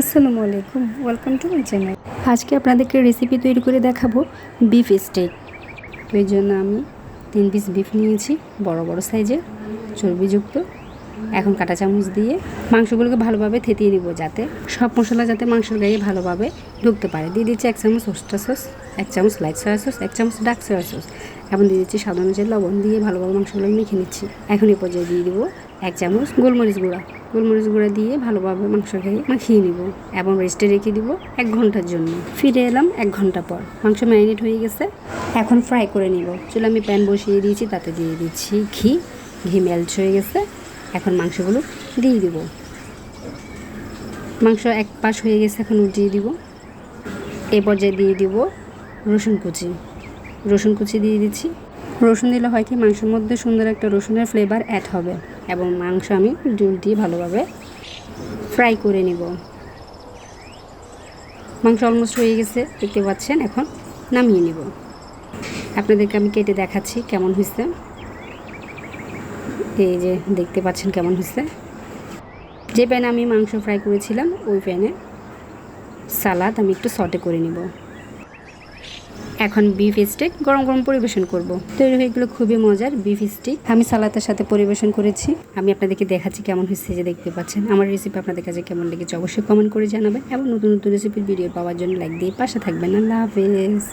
আসসালামু আলাইকুম welcome to my channel আজকে আপনাদেরকে রেসিপি তৈরি করে দেখাবো বিফ স্টেক তো এই জন্য আমি তিন পিস বিফ নিয়েছি, বড় বড় সাইজের, চর্বিযুক্ত। এখন কাঁটা চামচ দিয়ে মাংসগুলোকে ভালোভাবে থেতিয়ে নিব যাতে সব মশলা যাতে মাংসের গায়ে ভালোভাবে ঢুকতে পারে। দিয়ে দিচ্ছি এক চামচ ওস্টা সস এক চামচ লাইট সয়া সস এক চামচ ডার্ক সয়া সস এখন দিয়ে দিচ্ছি সাধারণ যে লবণ দিয়ে ভালোভাবে মাংসগুলো মেখে নিচ্ছি। এখন এই পর্যায়ে দিয়ে দিব এক চামচ গোলমরিচ গুঁড়া। গোলমরিচ গুঁড়া দিয়ে ভালোভাবে মাংস খেয়ে মাখিয়ে নিব। এবং রেস্টে রেখে দিব এক ঘণ্টার জন্য। ফিরে এলাম এক ঘণ্টা পর। মাংস ম্যারিনেট হয়ে গেছে। এখন ফ্রাই করে নিব। চুলে আমি প্যান বসিয়ে দিয়েছি, তাতে দিয়ে দিচ্ছি ঘি। ঘি মেল্ট হয়ে গেছে। এখন মাংসগুলো দিয়ে দিব। মাংস এক পাশ হয়ে গেছে, এখন উঠিয়ে দিব। এ পর্যায়ে দিয়ে দিব রসুন কুচি। রসুন কুচি দিয়ে দিচ্ছি। রসুন দিলে হয় কি, মাংসের মধ্যে সুন্দর একটা রসুনের ফ্লেভার অ্যাড হবে। এবং মাংস আমি উল্টিয়ে দিয়ে ভালোভাবে ফ্রাই করে নিব। মাংস অলমোস্ট হয়ে গেছে, দেখতে পাচ্ছেন, এখন নামিয়ে নিব। আপনাদেরকে আমি কেটে দেখাচ্ছি কেমন হয়েছে। এই যে দেখতে পাচ্ছেন কেমন হয়েছে। যে প্যানে আমি মাংস ফ্রাই করেছিলাম, ওই প্যানে সালাদ আমি একটু সটে করে নিব। এখন বিফ স্টেক গরম গরম পরিবেশন করব। তৈরি হয়ে গেলো খুবই মজার বিফ স্টেক আমি সালাতের সাথে পরিবেশন করেছি। আমি আপনাদেরকে দেখাচ্ছি কেমন হয়েছে যে দেখতে পাচ্ছেন। আমার রেসিপি আপনাদের কাছে কেমন লেগেছে অবশ্যই কমেন্ট করে জানাবেন এবং নতুন নতুন রেসিপির ভিডিও পাওয়ার জন্য লাইক দিয়ে পাশে থাকবেন। আল্লাহ হাফেজ।